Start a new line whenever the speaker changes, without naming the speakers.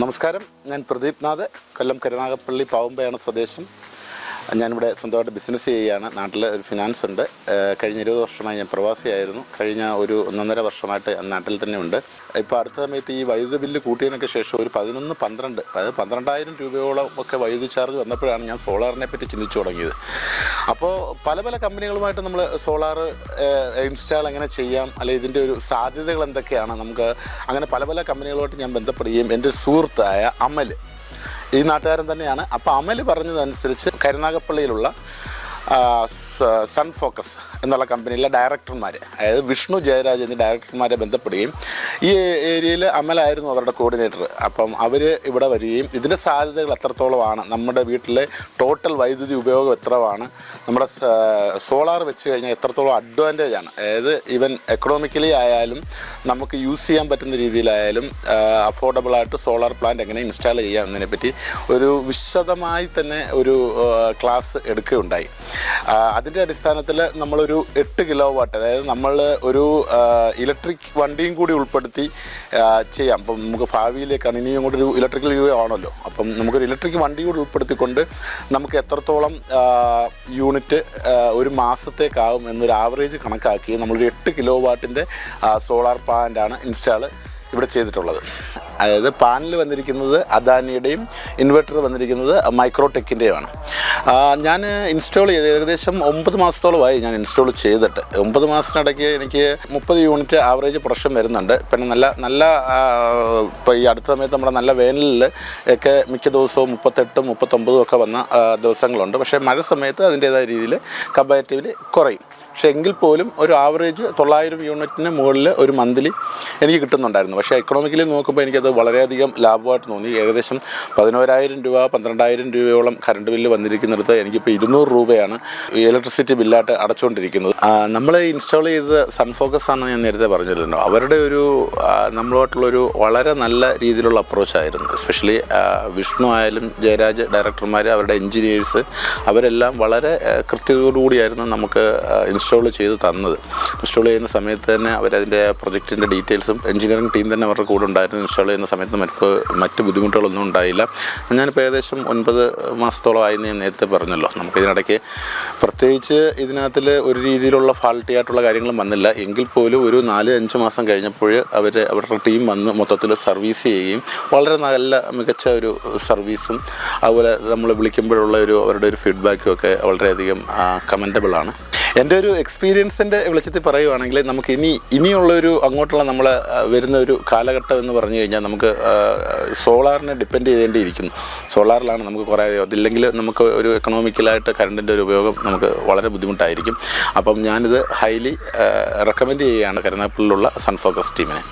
നമസ്കാരം. ഞാൻ പ്രദീപ് നാഥ് കൊല്ലം കരുനാഗപ്പള്ളി പാവുമ്പയാണ് സ്വദേശം. ഞാനിവിടെ സ്വന്തമായിട്ട് ബിസിനസ് ചെയ്യുകയാണ്. നാട്ടിൽ ഒരു ഫിനാൻസ് ഉണ്ട്. കഴിഞ്ഞ ഇരുപത് വർഷമായി ഞാൻ പ്രവാസിയായിരുന്നു. കഴിഞ്ഞ ഒരു ഒന്നൊന്നര വർഷമായിട്ട് നാട്ടിൽ തന്നെ ഉണ്ട് ഇപ്പോൾ അടുത്ത സമയത്ത് ഈ വൈദ്യുതി ബില്ല് കൂട്ടിയതിനൊക്കെ ശേഷം ഒരു പതിനൊന്ന് പന്ത്രണ്ട് അതായത് പന്ത്രണ്ടായിരം രൂപയോളം ഒക്കെ വൈദ്യുതി ചാർജ് വന്നപ്പോഴാണ് ഞാൻ സോളാറിനെ പറ്റി ചിന്തിച്ചു തുടങ്ങിയത്. അപ്പോൾ പല പല കമ്പനികളുമായിട്ട് നമ്മൾ സോളാർ ഇൻസ്റ്റാൾ എങ്ങനെ ചെയ്യാം? അല്ലെ ഇതിന്റെ ഒരു സാധ്യതകൾ എന്തൊക്കെയാണ്? നമുക്ക് അങ്ങനെ പല പല കമ്പനികളുമായിട്ട് ഞാൻ ബന്ധപ്പെടുകയും എന്റെ സുഹൃത്തായ അമൽ ഈ നാട്ടുകാരൻ തന്നെയാണ്. അപ്പോൾ അമൽ പറഞ്ഞതനുസരിച്ച് കരുനാഗപ്പള്ളിയിലുള്ള സൺ ഫോക്കസ് എന്നുള്ള കമ്പനിയിലെ ഡയറക്ടർമാർ അതായത് വിഷ്ണു ജയരാജ് എന്നീ ഡയറക്ടർമാരെ ബന്ധപ്പെടുകയും ഈ ഏരിയയിൽ അമലായിരുന്നു അവരുടെ കോർഡിനേറ്റർ. അപ്പം അവർ ഇവിടെ വരികയും ഇതിന്റെ സാധ്യതകൾ എത്രത്തോളമാണ് നമ്മുടെ വീട്ടിലെ ടോട്ടൽ വൈദ്യുതി ഉപയോഗം എത്രമാണ് നമ്മുടെ സോളാർ വെച്ച് കഴിഞ്ഞാൽ എത്രത്തോളം അഡ്വാന്റേജ് ആണ്. അതായത് ഈവൻ എക്കണോമിക്കലി ആയാലും നമുക്ക് യൂസ് ചെയ്യാൻ പറ്റുന്ന രീതിയിലായാലും അഫോർഡബിളായിട്ട് സോളാർ പ്ലാന്റ് എങ്ങനെ ഇൻസ്റ്റാൾ ചെയ്യാം എന്നതിനെ പറ്റി ഒരു വിശദമായി തന്നെ ഒരു ക്ലാസ് എടുക്കുകയുണ്ടായി. ആ, അതിന്റെ അടിസ്ഥാനത്തിൽ നമ്മളൊരു എട്ട് കിലോ വാട്ട് അതായത് നമ്മൾ ഒരു ഇലക്ട്രിക് വണ്ടിയും കൂടി ഉൾപ്പെടുത്തി ചെയ്യാം. അപ്പം നമുക്ക് ഭാവിയിലേക്കാണ് ഇനിയും കൂടി ഒരു ഇലക്ട്രിക്കൽ യു ആണല്ലോ അപ്പം നമുക്കൊരു ഇലക്ട്രിക് വണ്ടി കൂടി ഉൾപ്പെടുത്തിക്കൊണ്ട് നമുക്ക് എത്രത്തോളം യൂണിറ്റ് ഒരു മാസത്തേക്കാവും എന്നൊരു ആവറേജ് കണക്കാക്കി നമ്മളൊരു എട്ട് കിലോ വാട്ടിന്റെ സോളാർ പ്ലാന്റാണ് ഇൻസ്റ്റാൾ ഇവിടെ ചെയ്തിട്ടുള്ളത്. അതായത് പാനൽ വന്നിരിക്കുന്നത് അദാനിയുടെയും ഇൻവെർട്ടർ വന്നിരിക്കുന്നത് മൈക്രോടെക്കിന്റെയുമാണ്. ഞാൻ ഇൻസ്റ്റാൾ ചെയ്ത് ഏകദേശം ഒമ്പത് മാസത്തോളമായി ഞാൻ ഇൻസ്റ്റാൾ ചെയ്തിട്ട്. ഒമ്പത് മാസത്തിനിടയ്ക്ക് എനിക്ക് മുപ്പത് യൂണിറ്റ് ആവറേജ് പ്രൊഡക്ഷൻ വരുന്നുണ്ട്. പിന്നെ നല്ല നല്ല ഇപ്പോൾ ഈ അടുത്ത സമയത്ത് നമ്മുടെ നല്ല വേനലിൽ ഒക്കെ മിക്ക ദിവസവും മുപ്പത്തെട്ടും മുപ്പത്തൊമ്പതും ഒക്കെ വന്ന ദിവസങ്ങളുണ്ട്. പക്ഷേ മഴ സമയത്ത് അതിന്റേതായ രീതിയിൽ കമ്പാരിറ്റീവ്ലി കുറയും. പക്ഷേ എങ്കിൽ പോലും ഒരു ആവറേജ് തൊള്ളായിരം യൂണിറ്റിന് മുകളിൽ ഒരു മന്ത്ലി എനിക്ക് കിട്ടുന്നുണ്ടായിരുന്നു. പക്ഷേ എക്കണോമിക്കലി നോക്കുമ്പോൾ എനിക്കത് വളരെയധികം ലാഭമായിട്ട് തോന്നി. ഏകദേശം പതിനോരായിരം രൂപ പന്ത്രണ്ടായിരം രൂപയോളം കറണ്ട് ബില്ല് വന്നിരിക്കുന്നിടത്ത് എനിക്കിപ്പോൾ ഇരുന്നൂറ് രൂപയാണ് ഇലക്ട്രിസിറ്റി ബില്ലായിട്ട് അടച്ചുകൊണ്ടിരിക്കുന്നത്. നമ്മൾ ഇൻസ്റ്റാൾ ചെയ്തത് സൺഫോക്കസ് ആണെന്ന് ഞാൻ നേരത്തെ പറഞ്ഞിരുന്നു അവരുടെ ഒരു നമ്മളോട്ടുള്ളൊരു വളരെ നല്ല രീതിയിലുള്ള അപ്രോച്ചായിരുന്നു എസ്പെഷ്യലി വിഷ്ണു ആയാലും ജയരാജ് ഡയറക്ടർമാർ അവരുടെ എൻജിനീയേഴ്സ് അവരെല്ലാം വളരെ കൃത്യതയോടുകൂടിയായിരുന്നു നമുക്ക് ഇൻസ്റ്റാൾ ചെയ്ത് തന്നത്. ഇൻസ്റ്റാൾ ചെയ്യുന്ന സമയത്ത് തന്നെ അവരതിന്റെ പ്രൊജക്റ്റിന്റെ ഡീറ്റെയിൽസും എഞ്ചിനീയറിംഗ് ടീം തന്നെ അവരുടെ കൂടെ ഉണ്ടായിരുന്നു. ഇൻസ്റ്റാൾ ചെയ്യുന്ന സമയത്ത് മറ്റ് മറ്റ് ബുദ്ധിമുട്ടുകളൊന്നും ഉണ്ടായില്ല. ഞാനിപ്പോൾ ഏകദേശം ഒൻപത് മാസത്തോളമായി ഞാൻ നേരത്തെ പറഞ്ഞല്ലോ. നമുക്ക് ഇതിനിടയ്ക്ക് പ്രത്യേകിച്ച് ഇതിനകത്തിൽ ഒരു രീതിയിലുള്ള ഫാൾട്ടി ആയിട്ടുള്ള കാര്യങ്ങളും വന്നില്ല. എങ്കിൽ പോലും ഒരു നാല് അഞ്ച് മാസം കഴിഞ്ഞപ്പോൾ അവർ അവരുടെ ടീം വന്ന് മൊത്തത്തിൽ സർവീസ് ചെയ്യുകയും വളരെ നല്ല മികച്ച ഒരു സർവീസും അതുപോലെ നമ്മൾ വിളിക്കുമ്പോഴുള്ള ഒരു അവരുടെ ഒരു ഫീഡ്ബാക്കും ഒക്കെ വളരെയധികം കമന്റബിൾ ആണ്. എന്റെ ഒരു എക്സ്പീരിയൻസിന്റെ വെളിച്ചത്തിൽ പറയുവാണെങ്കിൽ നമുക്ക് ഇനി ഇനിയുള്ളൊരു അങ്ങോട്ടുള്ള നമ്മൾ വരുന്ന ഒരു കാലഘട്ടം എന്ന് പറഞ്ഞു കഴിഞ്ഞാൽ നമുക്ക് സോളാറിനെ ഡിപ്പെൻഡ് ചെയ്തേണ്ടിയിരിക്കുന്നു. സോളാറിലാണ് നമുക്ക് കുറേ അതില്ലെങ്കിൽ നമുക്ക് ഒരു എക്കണോമിക്കലായിട്ട് കറണ്ടിന്റെ ഒരു ഉപയോഗം നമുക്ക് വളരെ ബുദ്ധിമുട്ടായിരിക്കും. അപ്പം ഞാനിത് ഹൈലി റെക്കമെൻഡ് ചെയ്യുകയാണ് കരുനാപ്പിളിലുള്ള സൺഫോക്കസ് ടീമിനെ